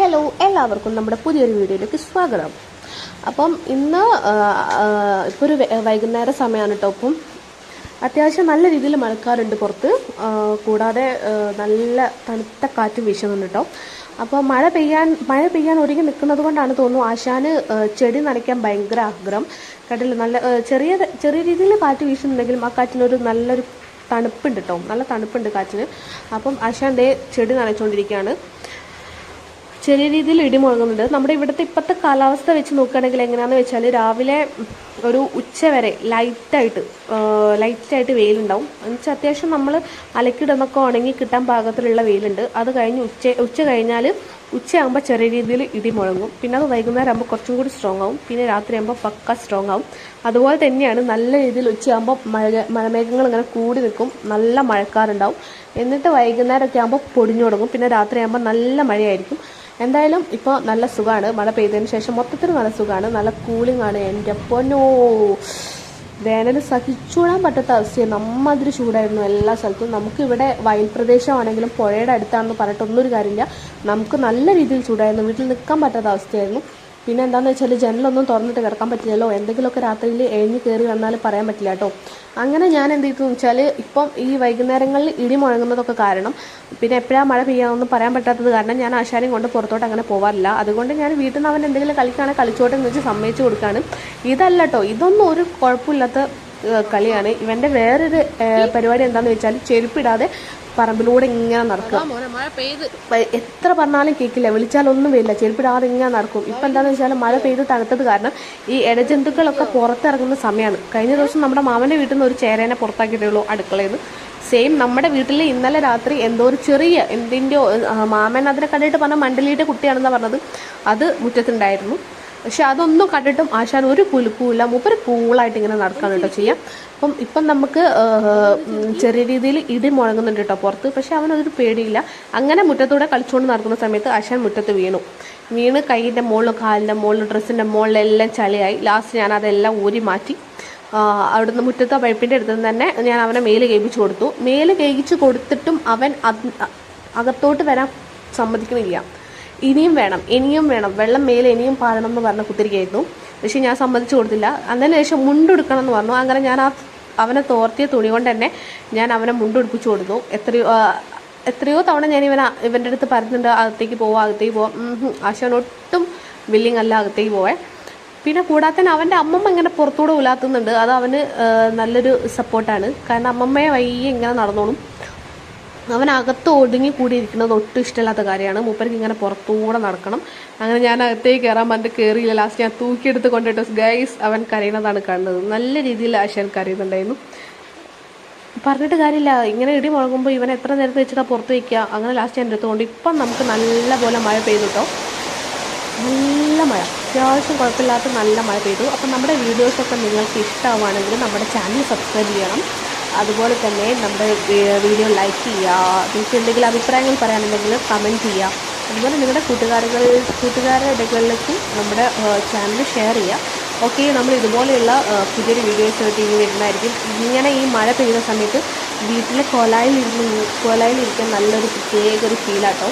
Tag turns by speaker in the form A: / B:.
A: Hello എല്ലാവർക്കും നമ്മുടെ പുതിയൊരു വീഡിയോയിലേക്ക് സ്വാഗതം. അപ്പം ഇന്ന് ഇപ്പോൾ ഒരു വൈകുന്നേര സമയമാണ് കേട്ടോ അപ്പം. അത്യാവശ്യം നല്ല രീതിയിൽ മഴക്കാറുണ്ട് പുറത്ത്. കൂടാതെ നല്ല തണുത്ത കാറ്റും വീശുന്നുണ്ട് കേട്ടോ അപ്പോൾ മഴ പെയ്യാൻ മഴ പെയ്യാൻ ഒരുങ്ങി നിൽക്കുന്നത് കൊണ്ടാണ് തോന്നുന്നു ആശാന് ചെടി നനയ്ക്കാൻ ഭയങ്കര ആഗ്രഹം. കണ്ടില്ല? നല്ല ചെറിയ ചെറിയ രീതിയിൽ കാറ്റ് വീശുന്നുണ്ടെങ്കിലും ആ കാറ്റിനൊരു നല്ലൊരു തണുപ്പുണ്ട് കേട്ടോ നല്ല തണുപ്പുണ്ട് കാറ്റിന്. അപ്പം ആശാൻ ദേ ചെടി നനച്ചുകൊണ്ടിരിക്കുകയാണ് ചെറിയ രീതിയിൽ ഇടി മുഴങ്ങുന്നുണ്ട്. നമ്മുടെ ഇവിടുത്തെ ഇപ്പോഴത്തെ കാലാവസ്ഥ വെച്ച് നോക്കുകയാണെങ്കിൽ എങ്ങനെയാണെന്ന് വെച്ചാൽ രാവിലെ ഒരു ഉച്ച വരെ ലൈറ്റായിട്ട് ലൈറ്റായിട്ട് വെയിലുണ്ടാവും. എന്നുവെച്ചാൽ അത്യാവശ്യം നമ്മൾ അലക്കിടുന്നൊക്കെ ഉണങ്ങി കിട്ടാൻ പാകത്തിലുള്ള വെയിലുണ്ട്. അത് കഴിഞ്ഞ് ഉച്ച ഉച്ച കഴിഞ്ഞാൽ ഉച്ചയാകുമ്പോൾ ചെറിയ രീതിയിൽ ഇടി മുഴങ്ങും. പിന്നെ അത് വൈകുന്നേരം ആകുമ്പോൾ കുറച്ചും കൂടി സ്ട്രോങ് ആവും. പിന്നെ രാത്രി ആകുമ്പോൾ പക്ക സ്ട്രോങ് ആവും. അതുപോലെ തന്നെയാണ് നല്ല രീതിയിൽ ഉച്ചയാകുമ്പോൾ മഴ മഴമേഘങ്ങൾ ഇങ്ങനെ കൂടി നിൽക്കും. നല്ല മഴക്കാറുണ്ടാവും. എന്നിട്ട് വൈകുന്നേരമൊക്കെ ആകുമ്പോൾ പൊടിഞ്ഞു തുടങ്ങും. പിന്നെ രാത്രി ആകുമ്പോൾ നല്ല മഴയായിരിക്കും. എന്തായാലും ഇപ്പോൾ നല്ല സുഖമാണ് മഴ പെയ്തതിന് ശേഷം മൊത്തത്തിൽ നല്ല സുഖമാണ് നല്ല കൂളിംഗ് ആണ്. എന്റെ പൊന്നോ. വേനൽ സഹിച്ചുകൂടാൻ പറ്റാത്ത അവസ്ഥയാണ് നമ്മതിരി ചൂടായിരുന്നു എല്ലാ സ്ഥലത്തും. നമുക്കിവിടെ വയൽ പ്രദേശമാണെങ്കിലും പുഴയുടെ അടുത്താണെന്ന് പറഞ്ഞിട്ടൊന്നും ഒരു കാര്യമില്ല. നമുക്ക് നല്ല രീതിയിൽ ചൂടായിരുന്നു. വീട്ടിൽ നിൽക്കാൻ പറ്റാത്ത അവസ്ഥയായിരുന്നു. പിന്നെ എന്താണെന്ന് വെച്ചാൽ ജനലൊന്നും തുറന്നിട്ട് കിടക്കാൻ പറ്റില്ലല്ലോ. എന്തെങ്കിലുമൊക്കെ രാത്രിയിൽ എഴുതി കയറി വന്നാൽ പറയാൻ പറ്റില്ല കേട്ടോ. അങ്ങനെ ഞാൻ എന്ത് ചെയ്തു വെച്ചാൽ ഇപ്പം ഈ വൈകുന്നേരങ്ങളിൽ ഇടി മുഴങ്ങുന്നതൊക്കെ കാരണം പിന്നെ എപ്പോഴാണ് മഴ പെയ്യാമെന്ന് പറയാൻ പറ്റാത്തത് കാരണം ഞാൻ ആശാനെയും കൊണ്ട് പുറത്തോട്ട് അങ്ങനെ പോകാറില്ല അതുകൊണ്ട് ഞാൻ വീട്ടിൽ നിന്ന് അവൻ എന്തെങ്കിലും കളിക്കുകയാണെങ്കിൽ കളിച്ചോട്ടെ എന്ന് വെച്ച് സമ്മതിച്ചു കൊടുക്കുകയാണ്. ഇതല്ല കേട്ടോ. ഇതൊന്നും ഒരു കുഴപ്പമില്ലാത്ത കളിയാണ്. ഇവന്റെ വേറൊരു പരിപാടി എന്താണെന്ന് വെച്ചാൽ ചെരുപ്പിടാതെ പറമ്പിലൂടെ ഇങ്ങനെ നടക്കും എത്ര പറഞ്ഞാലും കേൾക്കില്ല വിളിച്ചാലൊന്നും വരില്ല. ചെരുപ്പിടാതെ ഇങ്ങനെ നടക്കും. ഇപ്പം എന്താണെന്ന് വെച്ചാൽ മഴ പെയ്ത് തണുത്തത് കാരണം ഈ ഇടജന്തുക്കളൊക്കെ പുറത്തിറങ്ങുന്ന സമയമാണ് കഴിഞ്ഞ ദിവസം നമ്മുടെ മാമന്റെ വീട്ടിൽ നിന്ന് ഒരു ചേരേനെ പുറത്താക്കിയിട്ടേ ഉള്ളൂ അടുക്കളയിൽ നിന്ന്. സെയിം നമ്മുടെ വീട്ടിൽ ഇന്നലെ രാത്രി എന്തോ ഒരു ചെറിയ എന്തിന്റെയോ ആ, മാമൻ അതിനെ കണ്ടിട്ട് പറഞ്ഞ മണ്ടലിയുടെ കുട്ടിയാണെന്നാണ് പറഞ്ഞത്. അത് മുറ്റത്തുണ്ടായിരുന്നു. പക്ഷെ അതൊന്നും കണ്ടിട്ടും ആശാൻ ഒരു കുലുക്കുമില്ല മൂപ്പര് കൂളായിട്ട് ഇങ്ങനെ നടക്കാണ് കേട്ടോ ചെയ്യാം. അപ്പം ഇപ്പം നമുക്ക് ചെറിയ രീതിയിൽ ഇടി മുഴങ്ങുന്നുണ്ട് കേട്ടോ പുറത്ത്. പക്ഷെ അവനതൊരു പേടിയില്ല. അങ്ങനെ മുറ്റത്തൂടെ കളിച്ചുകൊണ്ട് നടക്കുന്ന സമയത്ത് ആശാൻ മുറ്റത്ത് വീണു. വീണ് കൈയിന്റെ മുകളിലും കാലിന്റെ മുകളിലും ഡ്രസ്സിന്റെ മുകളിലെല്ലാം ചളിയായി. ലാസ്റ്റ് ഞാൻ അതെല്ലാം ഊരി മാറ്റി. അവിടുന്ന് മുറ്റത്തെ പൈപ്പിന്റെ അടുത്ത് തന്നെ ഞാൻ അവനെ മേൽ കേൾപ്പിച്ചു കൊടുത്തു. മേൽ കേൾപ്പിച്ചു കൊടുത്തിട്ടും അവൻ അകത്തോട്ട് വരാൻ സമ്മതിക്കണില്ല. ഇനിയും വേണം ഇനിയും വേണം. വെള്ളം മേലെ ഇനിയും പാടണം എന്ന് പറഞ്ഞ കുത്തിരിക്കായിരുന്നു പക്ഷേ ഞാൻ സമ്മതിച്ചു കൊടുത്തില്ല. അതിന് ശേഷം മുണ്ടെടുക്കണം എന്ന് പറഞ്ഞു. അങ്ങനെ ഞാൻ ആ അവനെ തോർത്തിയ തുണി കൊണ്ട് തന്നെ ഞാൻ അവനെ മുണ്ടുടുപ്പിച്ചു കൊടുത്തു. എത്രയോ എത്രയോ തവണ ഞാൻ ഇവൻ ഇവന്റെ അടുത്ത് പറഞ്ഞിട്ടുണ്ട് അകത്തേക്ക് പോവാം അകത്തേക്ക് പോവാം. ആശാൻ ഒട്ടും വില്ലിങ് അല്ല അകത്തേക്ക് പോവേ പിന്നെ കൂടാതെ തന്നെ അവന്റെ അമ്മമ്മ ഇങ്ങനെ പുറത്തൂടെ ഉലാത്തുന്നുണ്ട്. അത് അവന് നല്ലൊരു സപ്പോർട്ടാണ് കാരണം അമ്മമ്മയെ വയ്യ ഇങ്ങനെ നടന്നോളും. അവൻ അകത്ത് ഒതുങ്ങി കൂടിയിരിക്കുന്നത് ഒട്ടും ഇഷ്ടമില്ലാത്ത കാര്യമാണ്. മൂപ്പർക്ക് ഇങ്ങനെ പുറത്തൂടെ നടക്കണം. അങ്ങനെ ഞാൻ അകത്തേക്ക് കയറാൻ പറഞ്ഞിട്ട് കയറിയില്ല ലാസ്റ്റ് ഞാൻ തൂക്കിയെടുത്ത് കൊണ്ടിട്ട്. ഗൈസ് അവൻ കരയുന്നതാണ് കണ്ടത്. നല്ല രീതിയിൽ ആശാൻ കരയുന്നുണ്ടായിരുന്നു. പറഞ്ഞിട്ട് കാര്യമില്ല. ഇങ്ങനെ ഇടി മുഴങ്ങുമ്പോൾ ഇവൻ എത്ര നേരത്തെ വെച്ചിട്ടാണ് പുറത്ത് വയ്ക്കുക അങ്ങനെ ലാസ്റ്റ് ഞാൻ എടുത്തുകൊണ്ട് ഇപ്പം നമുക്ക് നല്ല പോലെ മഴ പെയ്തു കേട്ടോ നല്ല മഴ. അത്യാവശ്യം കുഴപ്പമില്ലാത്ത നല്ല മഴ പെയ്തു. അപ്പം നമ്മുടെ വീഡിയോസൊക്കെ നിങ്ങൾക്ക് ഇഷ്ടമാവുകയാണെങ്കിൽ നമ്മുടെ ചാനൽ സബ്സ്ക്രൈബ് ചെയ്യണം. അതുപോലെ തന്നെ നമ്മുടെ വീഡിയോ ലൈക്ക് ചെയ്യുക നിങ്ങൾക്ക് എന്തെങ്കിലും അഭിപ്രായങ്ങൾ പറയാനുണ്ടെങ്കിൽ കമന്റ് ചെയ്യുക. അതുപോലെ നിങ്ങളുടെ കൂട്ടുകാരുകൾ കൂട്ടുകാരുടെ ഇടകളിലേക്ക് നമ്മുടെ ചാനൽ ഷെയർ ചെയ്യുക. ഓക്കെ നമ്മൾ ഇതുപോലെയുള്ള പുതിയൊരു വീഡിയോസ് ഇനി വരുന്നതായിരിക്കും. ഇങ്ങനെ ഈ മഴ പെയ്യുന്ന സമയത്ത് വീട്ടിലെ കൊലായിൽ ഇരുന്ന് നല്ലൊരു പ്രത്യേക ഒരു ഫീലാട്ടോ